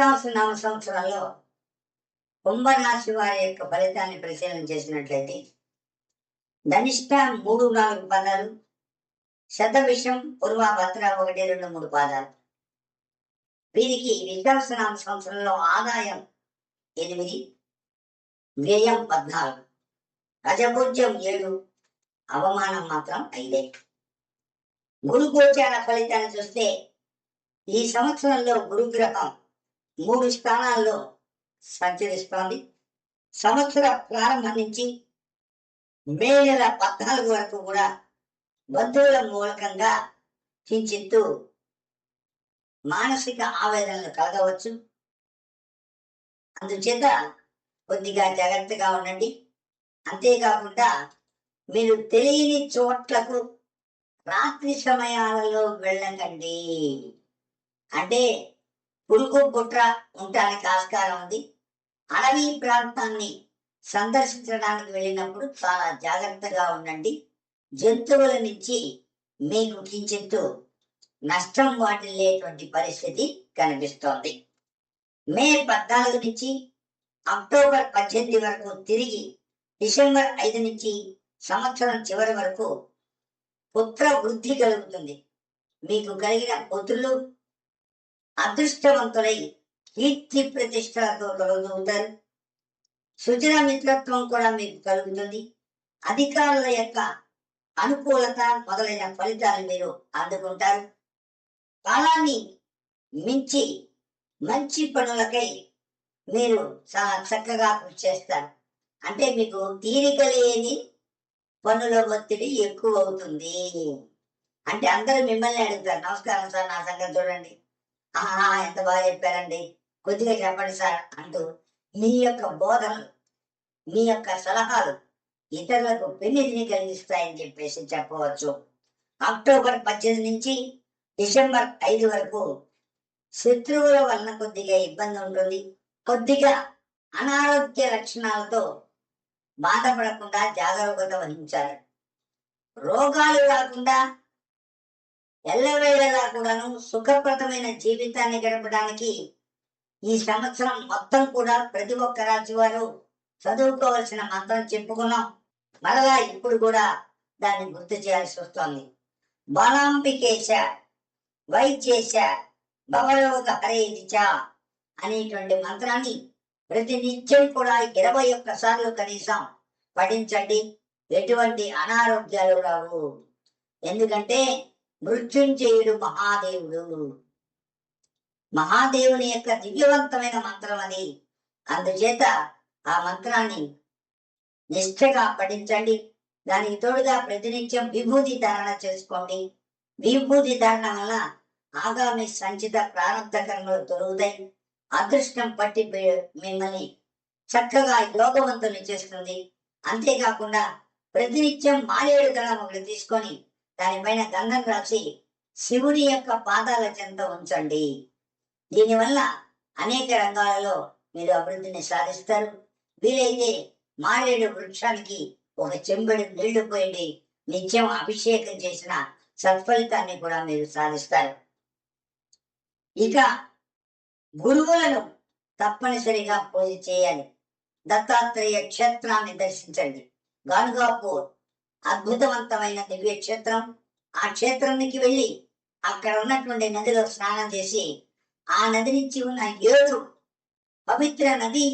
నామ సంవత్సరంలో కుంభరాశి వారి యొక్క ఫలితాన్ని పరిశీలన చేసినట్లయితే ధనిష్ట మూడు నాలుగు పదాలు శతవిషం పూర్వ భద్ర ఒకటి రెండు మూడు పాదాలు. వీరికి విశ్వాసనామ సంవత్సరంలో ఆదాయం ఎనిమిది వ్యయం పద్నాలుగు. గజభుజ్యం ఏడు అవమానం మాత్రం ఐదే. గురు గోచార ఫలితాన్ని చూస్తే ఈ సంవత్సరంలో గురుగ్రహం మూడు స్థానాల్లో సంచరిస్తోంది. సంవత్సర ప్రారంభం నుంచి మే నెల పద్నాలుగు వరకు కూడా బంధువుల మూలకంగా కించిత్తు మానసిక ఆవేదనలు కలగవచ్చు. అందుచేత కొద్దిగా జాగ్రత్తగా ఉండండి. అంతేకాకుండా మీరు తెలియని చోట్లకు రాత్రి సమయాలలో వెళ్ళకండి. అంటే పురుగు బుట్ర ఉండటానికి ఆస్కారం ఉంది. అడవి ప్రాంతాన్ని సందర్శించడానికి వెళ్ళినప్పుడు చాలా జాగ్రత్తగా ఉండండి. జంతువుల నుంచి మీకు కించిత్తు నష్టం వాటిల్లేటువంటి పరిస్థితి కనిపిస్తోంది. మే పద్నాలుగు నుంచి అక్టోబర్ పద్దెనిమిది వరకు తిరిగి డిసెంబర్ ఐదు నుంచి సంవత్సరం చివరి వరకు పుత్ర వృద్ధి కలుగుతుంది. మీకు కలిగిన పుత్రులు అదృష్టవంతులై కీర్తి ప్రతిష్టలతో కలుగుతారు సుజన మిత్రత్వం కూడా మీకు కలుగుతుంది. అధికారుల యొక్క అనుకూలత మొదలైన ఫలితాలు మీరు అందుకుంటారు. కాలాన్ని మించి మంచి పనులకై మీరు చక్కగా కృషి చేస్తారు. అంటే మీకు తీరిక లేని పనుల ఒత్తిడి ఎక్కువ అవుతుంది. అంటే అందరూ మిమ్మల్ని అడుగుతారు. నమస్కారం సార్ నా సంగతి చూడండి. ఆహా ఎంత బాగా చెప్పారండి. కొద్దిగా చెప్పండి సార్ అంటూ మీ యొక్క బోధనలు మీ యొక్క సలహాలు ఇతరులకు పెళ్ళిని కలిగిస్తాయని చెప్పేసి చెప్పవచ్చు. అక్టోబర్ పద్దెనిమిది నుంచి డిసెంబర్ ఐదు వరకు శత్రువుల వలన కొద్దిగా ఇబ్బంది ఉంటుంది. కొద్దిగా అనారోగ్య లక్షణాలతో బాధపడకుండా జాగరూకత వహించాలి. రోగాలు రాకుండా ఎల్లవేళలా కూడాను సుఖప్రదమైన జీవితాన్ని గడపడానికి ఈ సంవత్సరం మొత్తం కూడా ప్రతి ఒక్క రాశి వారు చదువుకోవాల్సిన మంత్రం చెప్పుకున్నాం. మరలా ఇప్పుడు కూడా దాన్ని గుర్తు చేయాల్సి వస్తోంది. బలాంబికేశ వైచేశ భవలోక హరేదిచ అనేటువంటి మంత్రాన్ని ప్రతి నిత్యం కూడా ఇరవై ఒక్క సార్లు కనీసం పఠించండి. ఎటువంటి అనారోగ్యాలు రావు. ఎందుకంటే మృత్యుంజయుడు మహాదేవుడు. మహాదేవుని యొక్క దివ్యవంతమైన మంత్రం అది. అందుచేత ఆ మంత్రాన్ని నిష్ఠగా పఠించండి. దానికి తోడుగా ప్రతినిత్యం విభూతి ధారణ చేసుకోండి. విభూతి ధారణ వల్ల ఆగామి సంచిత ప్రారంభ కర్మలు తొలుగుతాయి. అదృష్టం పట్టి మిమ్మల్ని చక్కగా యోగవంతులు చేస్తుంది. అంతేకాకుండా ప్రతినిత్యం మారేడు కళ ఒకటి తీసుకొని దానిపైన గంధం రాసి శివుని యొక్క పాదాల చెంత ఉంచండి. దీనివల్ల అనేక రంగాలలో మీరు అభివృద్ధిని సాధిస్తారు. వీలైతే మారేడు వృక్షానికి ఒక చెంబడి నీళ్ళు పోయండి. నిత్యం అభిషేకం చేసిన సత్ఫలితాన్ని కూడా మీరు సాధిస్తారు. ఇక గురువులను తప్పనిసరిగా పూజ చేయాలి. దత్తాత్రేయ క్షేత్రాన్ని దర్శించండి. గానుగాపూర్ అద్భుతవంతమైన దివ్య క్షేత్రం. ఆ క్షేత్రానికి వెళ్ళి అక్కడ ఉన్నటువంటి నదిలో స్నానం చేసి ఆ నది నుంచి ఉన్న ఏడు పవిత్ర నది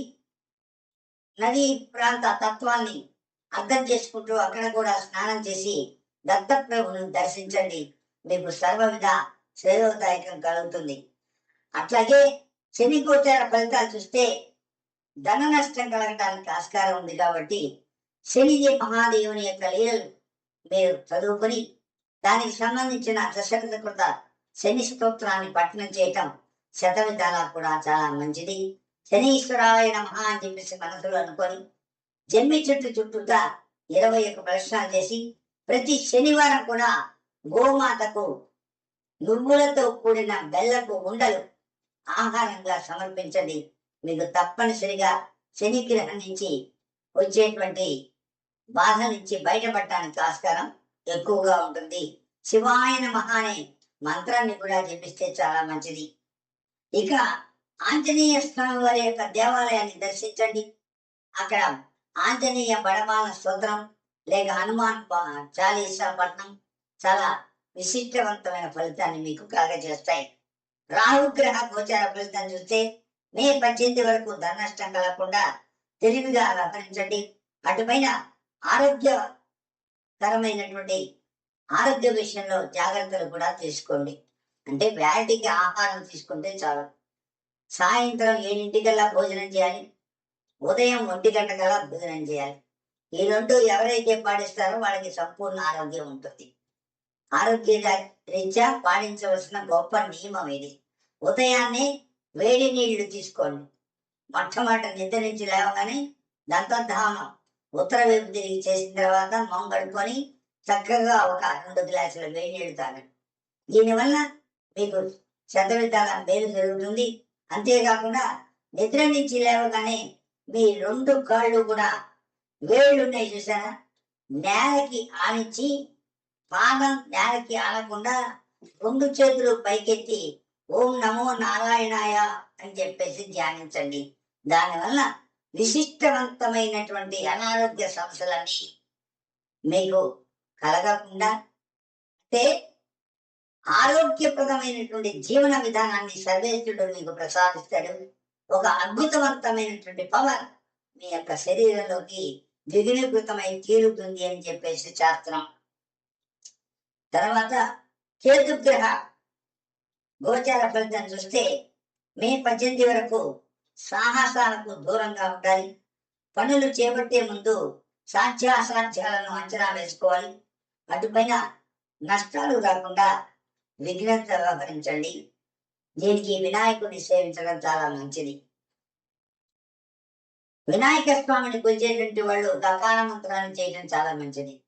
నది ప్రాంత తత్వాన్ని అర్థం చేసుకుంటూ అక్కడ కూడా స్నానం చేసి దత్తప్రభును దర్శించండి. మీకు సర్వవిధ శ్రేయోదాయకం కలుగుతుంది. అట్లాగే శని గోచార ఫలితాలు చూస్తే ధన నష్టం కలగటానికి ఆస్కారం ఉంది కాబట్టి శని మహాదేవుని యొక్క లీలలు మీరు చదువుకొని దానికి సంబంధించిన దశరథ కృత శని స్తోత్రాన్ని పఠనం చేయటం శతవిధాలా కూడా చాలా మంచిది. శనీశ్వరాయ నమ అని చెప్పేసి మనసులో అనుకొని జమ్మి చెట్టు చుట్టూతా ఇరవై ఒక్క ప్రశ్నలు చేసి ప్రతి శనివారం కూడా గోమాతకు నువ్వులతో కూడిన బెల్లపు ఉండలు ఆహారంగా సమర్పించండి. మీకు తప్పనిసరిగా శని గ్రహం నుంచి వచ్చేటువంటి బాధ నుంచి బయటపడటానికి ఆస్కారం ఎక్కువగా ఉంటుంది. శివాయన నమః అనే మంత్రాన్ని కూడా జపిస్తే చాలా మంచిది. ఇక ఆంజనేయ స్వామి వారి యొక్క దేవాలయాన్ని దర్శించండి. అక్కడ ఆంజనేయ బడమాల స్తోత్రం లేక హనుమాన్ చాలీసా పట్నం చాలా విశిష్టవంతమైన ఫలితాన్ని మీకు కలగజేస్తాయి. రాహుగ్రహ గోచార ఫలితం చూస్తే మే పద్దెనిమిది వరకు ధన నష్టం కలగకుండా తెలివిగా వ్యవహరించండి అటుపైన ఆరోగ్యకరమైనటువంటి ఆరోగ్య విషయంలో జాగ్రత్తలు కూడా తీసుకోండి. అంటే వ్యాధికి ఆహారం తీసుకుంటే చాలు. సాయంత్రం ఏడింటికల్లా భోజనం చేయాలి. ఉదయం ఒంటి గంటకల్లా భోజనం చేయాలి. ఈ రెండు ఎవరైతే పాటిస్తారో వాళ్ళకి సంపూర్ణ ఆరోగ్యం ఉంటుంది. ఆరోగ్య రీత్యా పాటించవలసిన గొప్ప నియమం ఇది. ఉదయాన్నే వేడి నీళ్ళు తీసుకోండి. మొట్టమొదటి నిద్ర నుంచి లేవగానే దంతధామం ఉత్తర వైపు తిరిగి చేసిన తర్వాత మొహం కడుక్కొని చక్కగా ఒక రెండు గ్లాసుల వేడి నీళ్ళు తాగండి దీనివల్ల మీకు శతవిధాల మేలు జరుగుతుంది. అంతేకాకుండా నిద్ర నుంచి లేవగానే మీ రెండు కాళ్ళు కూడా వేళ్ళున్నాయి చూసారా నేలకి ఆనించి పాదం నేలకి ఆనకుండా రెండు చేతులు పైకెత్తి ఓం నమో నారాయణాయ అని చెప్పేసి ధ్యానించండి. దానివల్ల విశిష్టవంతమైనటువంటి అనారోగ్య సమస్యలన్నీ మీకు కలగకుండా అంటే ఆరోగ్యప్రదమైనటువంటి జీవన విధానాన్ని సర్వేశ్వరుడు మీకు ప్రసాదిస్తాడు. ఒక అద్భుతవంతమైనటువంటి పవర్ మీ యొక్క శరీరంలోకి ద్విగుణీకృతమై తీరుతుంది అని చెప్పేసి శాస్త్రం. తర్వాత కేతుగ్రహ గోచార ఫలితం చూస్తే మే పద్దెనిమిది వరకు సాహసాలకు దూరంగా ఉండాలి పనులు చేపట్టే ముందు సాధ్యాసాధ్యాలను అంచనా వేసుకోవాలి. అటుపైన నష్టాలు రాకుండా విఘ్నత భరించండి దీనికి వినాయకుడిని సేవించడం చాలా మంచిది. వినాయక స్వామిని కొలిచేటువంటి వాళ్ళు గకార మంత్రాన్ని చేయడం చాలా మంచిది.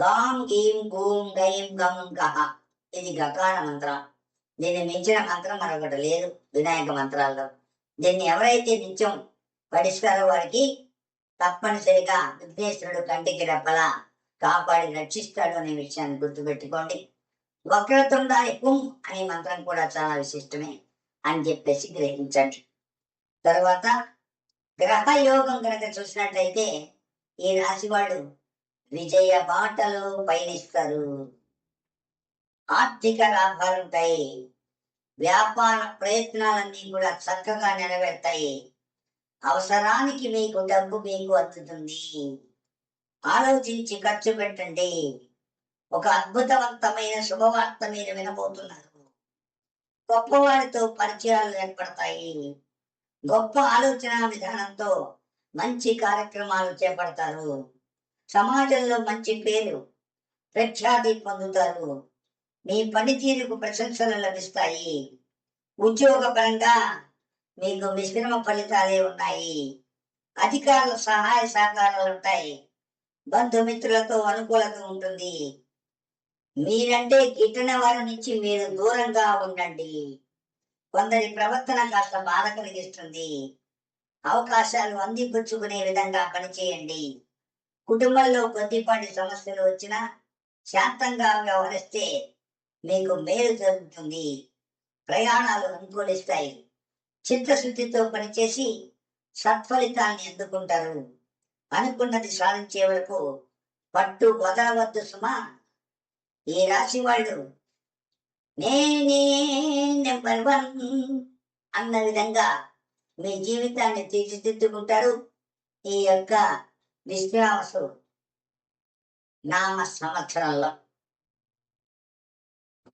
గాం గీం గూం గైం గం గహ. ఇది గకార మంత్రం. దీన్ని మించిన మంత్రం మరొకటి లేదు. వినాయక మంత్రాల్లో. దీన్ని ఎవరైతే నిత్యం పరిష్కారం వారికి తప్పనిసరిగా విఘ్నేశ్వరుడు కంటికి రెప్పలా కాపాడి రక్షిస్తాడు అనే విషయాన్ని గుర్తుపెట్టుకోండి. వక్రతుండాలి పుం అనే మంత్రం కూడా చాలా విశిష్టమే అని చెప్పేసి గ్రహించండి. తర్వాత గ్రహ యోగం కనుక చూసినట్లయితే ఈ రాశి వాళ్ళు విజయ బాటలో పయనిస్తారు. ఆర్థిక లాభాలు ఉంటాయి వ్యాపార ప్రయత్నాలన్నీ కూడా చక్కగా నెరవేర్తాయి. అవసరానికి మీకు డబ్బు మీకు అందుతుంది. ఆలోచించి ఖర్చు పెట్టండి. ఒక అద్భుతవంతమైన శుభవార్త మీరు వినబోతున్నారు. గొప్పవారితో పరిచయాలు ఏర్పడతాయి. గొప్ప ఆలోచన విధానంతో మంచి కార్యక్రమాలు చేపడతారు. సమాజంలో మంచి పేరు ప్రఖ్యాతి పొందుతారు. మీ పనితీరుకు ప్రశంసలు లభిస్తాయి. ఉద్యోగ పరంగా మీకు మిశ్రమ ఫలితాలే ఉన్నాయి. అధికారుల సహాయ సహకారాలు ఉంటాయి. బంధుమిత్రులతో అనుకూలత ఉంటుంది. మీరంటే గిట్టిన వారి నుంచి మీరు దూరంగా ఉండండి. కొందరి ప్రవర్తన కాస్త బాధ కలిగిస్తుంది. అవకాశాలు అందిపుచ్చుకునే విధంగా పనిచేయండి. కుటుంబంలో కొద్దిపాటి సమస్యలు వచ్చినా శాంతంగా వ్యవహరిస్తే మీకు మేలు జరుగుతుంది. ప్రయాణాలు అనుకూలిస్తాయి. చిత్తశుద్ధితో పనిచేసి సత్ఫలితాన్ని అందుకుంటారు. అనుకున్నది సాధించే వరకు పట్టు వదలవద్దు సుమా. ఈ రాశి వాళ్ళు నేనే నెంబర్ వన్ అన్న విధంగా మీ జీవితాన్ని తీర్చిదిద్దుకుంటారు. ఈ యొక్క విశ్వాసు నామ సంవత్సరంలో.